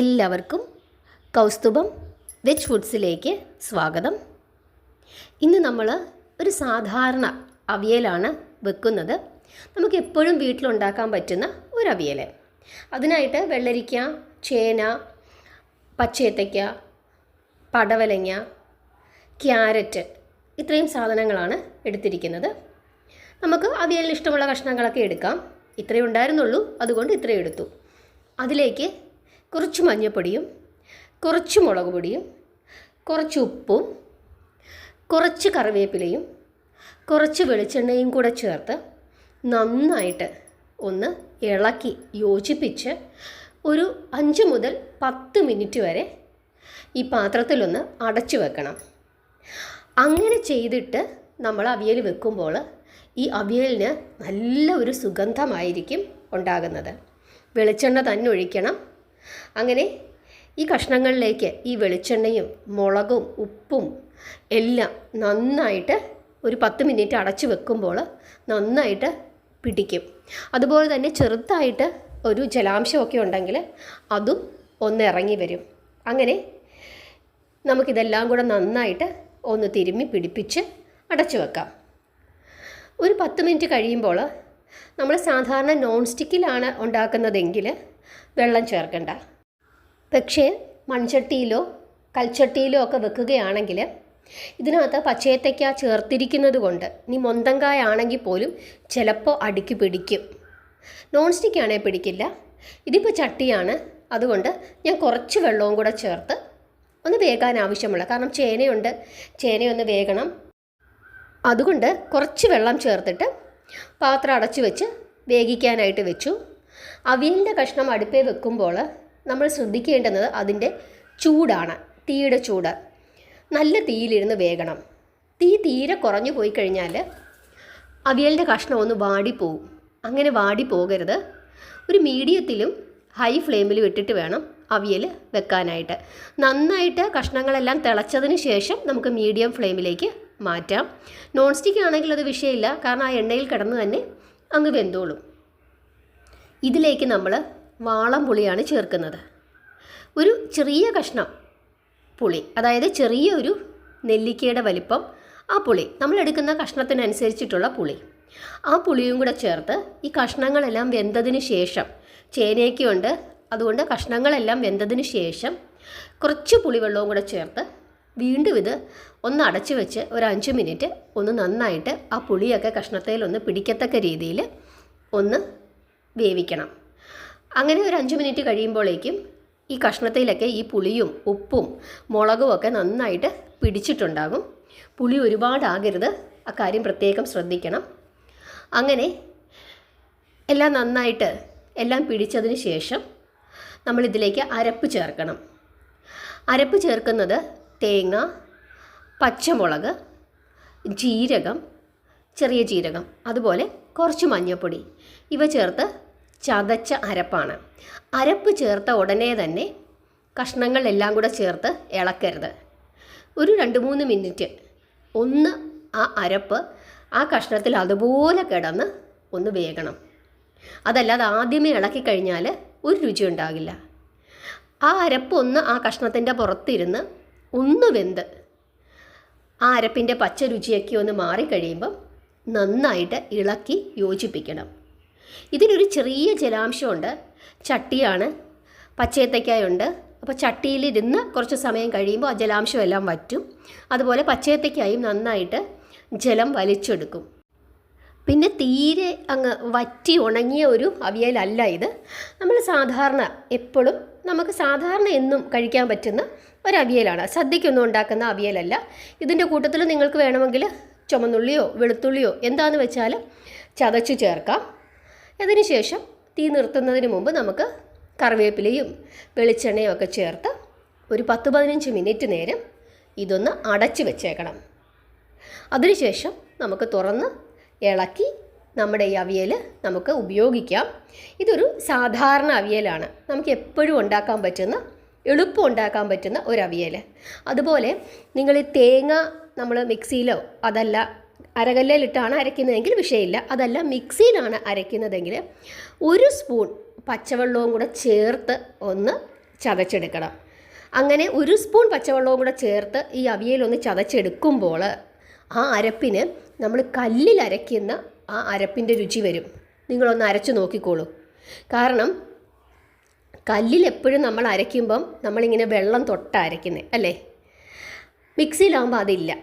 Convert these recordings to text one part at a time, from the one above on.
എല്ലാവർക്കും കൗസ്തുഭം വെജ് ഫുഡ്സിലേക്ക് സ്വാഗതം. ഇന്ന് നമ്മൾ ഒരു സാധാരണ അവിയലാണ് വെക്കുന്നത്. നമുക്ക് എപ്പോഴും വീട്ടിലുണ്ടാക്കാൻ പറ്റുന്ന ഒരു അവിയൽ അതിനായിട്ട് വെള്ളരിക്ക ചേന പച്ചയത്തയ്ക്ക പടവലങ്ങ ക്യാരറ്റ് ഇത്രയും സാധനങ്ങളാണ് എടുത്തിരിക്കുന്നത്. നമുക്ക് അവിയലിന് ഇഷ്ടമുള്ള കഷ്ണങ്ങളൊക്കെ എടുക്കാം. ഇത്രയേ ഉണ്ടായിരുന്നുള്ളൂ അതുകൊണ്ട് ഇത്രയും എടുത്തു. അതിലേക്ക് കുറച്ച് മഞ്ഞൾപ്പൊടിയും കുറച്ച് മുളക് പൊടിയും കുറച്ച് ഉപ്പും കുറച്ച് കറിവേപ്പിലയും കുറച്ച് വെളിച്ചെണ്ണയും കൂടെ ചേർത്ത് നന്നായിട്ട് ഒന്ന് ഇളക്കി യോജിപ്പിച്ച് ഒരു അഞ്ച് മുതൽ പത്ത് മിനിറ്റ് വരെ ഈ പാത്രത്തിലൊന്ന് അടച്ചു വെക്കണം. അങ്ങനെ ചെയ്തിട്ട് നമ്മൾ അവിയൽ വെക്കുമ്പോൾ ഈ അവിയലിന് നല്ല ഒരു സുഗന്ധമായിരിക്കും ഉണ്ടാകുന്നത്. വെളിച്ചെണ്ണ തന്നെ ഒഴിക്കണം. അങ്ങനെ ഈ കഷ്ണങ്ങളിലേക്ക് ഈ വെളിച്ചെണ്ണയും മുളകും ഉപ്പും എല്ലാം നന്നായിട്ട് ഒരു പത്ത് മിനിറ്റ് അടച്ചു വെക്കുമ്പോൾ നന്നായിട്ട് പിടിക്കും. അതുപോലെ തന്നെ ചെറുതായിട്ട് ഒരു ജലാംശമൊക്കെ ഉണ്ടെങ്കിൽ അതും ഒന്ന് ഇറങ്ങി വരും. അങ്ങനെ നമുക്കിതെല്ലാം കൂടെ നന്നായിട്ട് ഒന്ന് തിരുമ്മി പിടിപ്പിച്ച് അടച്ചു വെക്കാം. ഒരു പത്ത് മിനിറ്റ് കഴിയുമ്പോൾ നമ്മൾ സാധാരണ നോൺ സ്റ്റിക്കിലാണ് ഉണ്ടാക്കുന്നതെങ്കിൽ വെള്ളം ചേർക്കണ്ട. പക്ഷേ മൺചട്ടിയിലോ കൽച്ചട്ടിയിലോ ഒക്കെ വെക്കുകയാണെങ്കിൽ ഇതിനകത്ത് പച്ചയത്തയ്ക്ക ചേർത്തിരിക്കുന്നത് കൊണ്ട് ഇനി മൊന്തങ്കായ ആണെങ്കിൽ പോലും ചിലപ്പോൾ അടിക്ക് പിടിക്കും. നോൺ സ്റ്റിക്ക് ആണെങ്കിൽ പിടിക്കില്ല. ഇതിപ്പോൾ ചട്ടിയാണ്. അതുകൊണ്ട് ഞാൻ കുറച്ച് വെള്ളവും കൂടെ ചേർത്ത് ഒന്ന് വേകാൻ ആവശ്യമുള്ള കാരണം ചേനയുണ്ട്. ചേനയൊന്ന് വേകണം. അതുകൊണ്ട് കുറച്ച് വെള്ളം ചേർത്തിട്ട് പാത്രം അടച്ചു വെച്ച് വേവിക്കാനായിട്ട് വെച്ചു. അവിയലിന്റെ കഷ്ണം അടുപ്പേ വെക്കുമ്പോൾ നമ്മൾ ശ്രദ്ധിക്കേണ്ടുന്നത് അതിന്റെ ചൂടാണ് തീയുടെ ചൂട്. നല്ല തീയിലിരുന്ന് വേകണം. തീ തീരെ കുറഞ്ഞു പോയി കഴിഞ്ഞാൽ അവിയലിന്റെ കഷ്ണം ഒന്ന് വാടിപ്പോവും. അങ്ങനെ വാടി പോകരുത് ഒരു മീഡിയത്തിലും ഹൈ ഫ്ലെയിമിലും ഇട്ടിട്ട് വേണം അവിയൽ വെക്കാനായിട്ട്. നന്നായിട്ട് കഷ്ണങ്ങളെല്ലാം തിളച്ചതിന് ശേഷം നമുക്ക് മീഡിയം ഫ്ലെയിമിലേക്ക് മാറ്റാം. നോൺ സ്റ്റിക്ക് ആണെങ്കിൽ അത് വിഷയമില്ല കാരണം ആ എണ്ണയിൽ കിടന്ന് തന്നെ അങ്ങ് വെന്തോളും. ഇതിലേക്ക് നമ്മൾ വാളം പുളിയാണ് ചേർക്കുന്നത്. ഒരു ചെറിയ കഷ്ണം പുളി അതായത് ചെറിയ ഒരു നെല്ലിക്കയുടെ വലിപ്പം ആ പുളി നമ്മൾ എടുക്കുന്ന കഷ്ണത്തിനനുസരിച്ചിട്ടുള്ള പുളി. ആ പുളിയും കൂടെ ചേർത്ത് ഈ കഷ്ണങ്ങളെല്ലാം വെന്തതിന് ശേഷം ചേനയൊക്കെ അതുകൊണ്ട് കഷ്ണങ്ങളെല്ലാം വെന്തതിന് ശേഷം കുറച്ച് പുളിവെള്ളവും കൂടെ ചേർത്ത് വീണ്ടും ഇത് ഒന്ന് അടച്ചു വെച്ച് ഒരു അഞ്ച് മിനിറ്റ് ഒന്ന് നന്നായിട്ട് ആ പുളിയൊക്കെ കഷ്ണത്തേലൊന്ന് പിടിക്കത്തക്ക രീതിയിൽ ഒന്ന് വേവിക്കണം. അങ്ങനെ ഒരു അഞ്ച് മിനിറ്റ് കഴിയുമ്പോഴേക്കും ഈ കഷ്ണത്തിലൊക്കെ ഈ പുളിയും ഉപ്പും മുളകും ഒക്കെ നന്നായിട്ട് പിടിച്ചിട്ടുണ്ടാകും. പുളി ഒരുപാടാകരുത്. അക്കാര്യം കാര്യം പ്രത്യേകം ശ്രദ്ധിക്കണം. അങ്ങനെ എല്ലാം നന്നായിട്ട് എല്ലാം പിടിച്ചതിന് ശേഷം നമ്മളിതിലേക്ക് അരപ്പ് ചേർക്കണം. അരപ്പ് ചേർക്കുന്നത് തേങ്ങ പച്ചമുളക് ജീരകം ചെറിയ ജീരകം അതുപോലെ കുറച്ച് മഞ്ഞൾപ്പൊടി ഇവ ചേർത്ത് ചതച്ച അരപ്പാണ്. അരപ്പ് ചേർത്ത ഉടനെ തന്നെ കഷ്ണങ്ങളെല്ലാം കൂടെ ചേർത്ത് ഇളക്കരുത്. ഒരു രണ്ട് മൂന്ന് മിനിറ്റ്. ഒന്ന് ആ അരപ്പ് ആ കഷ്ണത്തിൽ അതുപോലെ കിടന്ന് ഒന്ന് വേകണം. അതല്ലാതെ ആദ്യമേ ഇളക്കി കഴിഞ്ഞാൽ ഒരു രുചി ഉണ്ടാകില്ല. ആ അരപ്പ് ഒന്ന് ആ കഷ്ണത്തിന്റെ പുറത്തിരുന്ന് ഒന്ന് വെന്ത് ആ അരപ്പിന്റെ പച്ച രുചിയൊക്കെ ഒന്ന് മാറിക്കഴിയുമ്പം നന്നായിട്ട് ഇളക്കി യോജിപ്പിക്കണം. ഇതിനൊരു ചെറിയ ജലാംശമുണ്ട്. ചട്ടിയാണ്. പച്ചയത്തയ്ക്കായുണ്ട് അപ്പോൾ ചട്ടിയിലിരുന്ന് കുറച്ച് സമയം കഴിയുമ്പോൾ ആ ജലാംശം എല്ലാം വറ്റും. അതുപോലെ പച്ചയത്തയ്ക്കായും നന്നായിട്ട് ജലം വലിച്ചെടുക്കും. പിന്നെ തീരെ അങ്ങ് വറ്റി ഉണങ്ങിയ ഒരു അവിയലല്ല ഇത്. നമ്മൾ സാധാരണ എപ്പോഴും നമുക്ക് സാധാരണ എന്നും കഴിക്കാൻ പറ്റുന്ന ഒരു അവിയലാണ് സദ്യക്കൊന്നും ഉണ്ടാക്കുന്ന അവിയലല്ല. ഇതിന്റെ കൂട്ടത്തിൽ നിങ്ങൾക്ക് വേണമെങ്കിൽ ചുമന്നുള്ളിയോ വെളുത്തുള്ളിയോ എന്താണെന്ന് വെച്ചാൽ ചതച്ചു ചേർക്കാം. അതിനുശേഷം തീ നിർത്തുന്നതിന് മുമ്പ് നമുക്ക് കറിവേപ്പിലയും വെളിച്ചെണ്ണയും ഒക്കെ ചേർത്ത് ഒരു പത്ത് പതിനഞ്ച് മിനിറ്റ് നേരം ഇതൊന്ന് അടച്ച് വെച്ചേക്കണം. അതിനുശേഷം നമുക്ക് തുറന്ന് ഇളക്കി നമ്മുടെ ഈ അവിയൽ നമുക്ക് ഉപയോഗിക്കാം. ഇതൊരു സാധാരണ അവിയലാണ്. നമുക്ക് എപ്പോഴും ഉണ്ടാക്കാൻ പറ്റുന്ന എളുപ്പം ഉണ്ടാക്കാൻ പറ്റുന്ന ഒരു അവിയൽ അതുപോലെ നിങ്ങൾ തേങ്ങ നമ്മൾ മിക്സിയിലോ അതല്ല അരകല്ലിലിട്ടാണ് അരയ്ക്കുന്നതെങ്കിൽ വിഷയമില്ല. അതല്ല മിക്സിയിലാണ് അരയ്ക്കുന്നതെങ്കിൽ ഒരു സ്പൂൺ പച്ചവെള്ളവും കൂടെ ചേർത്ത് ഒന്ന് ചതച്ചെടുക്കണം. അങ്ങനെ ഒരു സ്പൂൺ പച്ചവെള്ളവും കൂടെ ചേർത്ത് ഈ അവിയലൊന്ന് ചതച്ചെടുക്കുമ്പോൾ ആ അരപ്പിന് നമ്മൾ കല്ലിൽ അരയ്ക്കുന്ന ആ അരപ്പിന്റെ രുചി വരും. നിങ്ങളൊന്ന് അരച്ചു നോക്കിക്കോളൂ. കാരണം കല്ലിൽ എപ്പോഴും നമ്മൾ അരയ്ക്കുമ്പം നമ്മളിങ്ങനെ വെള്ളം തൊട്ട അരയ്ക്കുന്നത് അല്ലേ? മിക്സിയിലാകുമ്പോൾ അതില്ല.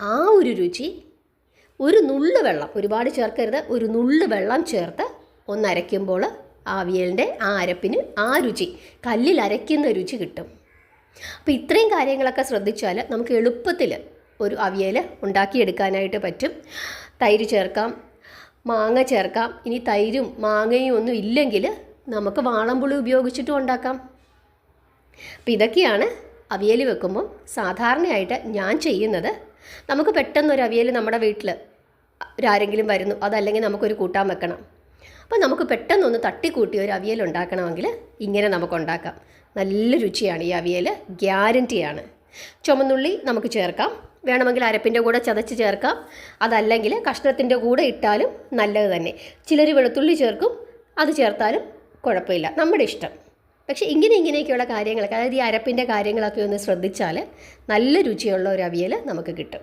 ആ ഒരു രുചി ഒരു നുള്ളു വെള്ളം ഒരുപാട് ചേർക്കരുത്. ഒരു നുള്ളു വെള്ളം ചേർത്ത് ഒന്നരയ്ക്കുമ്പോൾ ആവിയലിന്റെ ആ അരപ്പിന് ആ രുചി കല്ലിൽ അരയ്ക്കുന്ന രുചി കിട്ടും. അപ്പോൾ ഇത്രയും കാര്യങ്ങളൊക്കെ ശ്രദ്ധിച്ചാൽ നമുക്ക് എളുപ്പത്തിൽ ഒരു അവിയൽ ഉണ്ടാക്കിയെടുക്കാനായിട്ട് പറ്റും. തൈര് ചേർക്കാം മാങ്ങ ചേർക്കാം. ഇനി തൈരും മാങ്ങയും ഒന്നും ഇല്ലെങ്കിൽ നമുക്ക് വാളംപുളി ഉപയോഗിച്ചിട്ടും ഉണ്ടാക്കാം. അപ്പം ഇതൊക്കെയാണ് അവിയൽ വെക്കുമ്പോൾ സാധാരണയായിട്ട് ഞാൻ ചെയ്യുന്നത്. നമുക്ക് പെട്ടെന്ന് ഒരു അവിയൽ നമ്മുടെ വീട്ടിൽ ഒരാരെങ്കിലും വരുന്നു അതല്ലെങ്കിൽ നമുക്കൊരു കൂട്ടാൻ വെക്കണം. അപ്പോൾ നമുക്ക് പെട്ടെന്നൊന്ന് തട്ടിക്കൂട്ടി ഒരു അവിയൽ ഉണ്ടാക്കണമെങ്കിൽ ഇങ്ങനെ നമുക്ക് ഉണ്ടാക്കാം നല്ല രുചിയാണ് ഈ അവിയൽ ഗ്യാരന്റിയാണ് ചുമന്നുള്ളി നമുക്ക് ചേർക്കാം. വേണമെങ്കിൽ അരപ്പിന്റെ കൂടെ ചതച്ച് ചേർക്കാം. അതല്ലെങ്കിൽ കഷ്ണത്തിന്റെ കൂടെ ഇട്ടാലും നല്ലത് തന്നെ. ചിലർ വെളുത്തുള്ളി ചേർക്കും അത് ചേർത്താലും കുഴപ്പമില്ല. നമ്മുടെ ഇഷ്ടം. പക്ഷേ ഇങ്ങനെ ഇങ്ങനെയൊക്കെയുള്ള കാര്യങ്ങളൊക്കെ അതായത് ഈ അരപ്പിന്റെ കാര്യങ്ങളൊക്കെ ഒന്ന് ശ്രദ്ധിച്ചാൽ നല്ല രുചിയുള്ള ഒരു അവിയൽ നമുക്ക് കിട്ടും.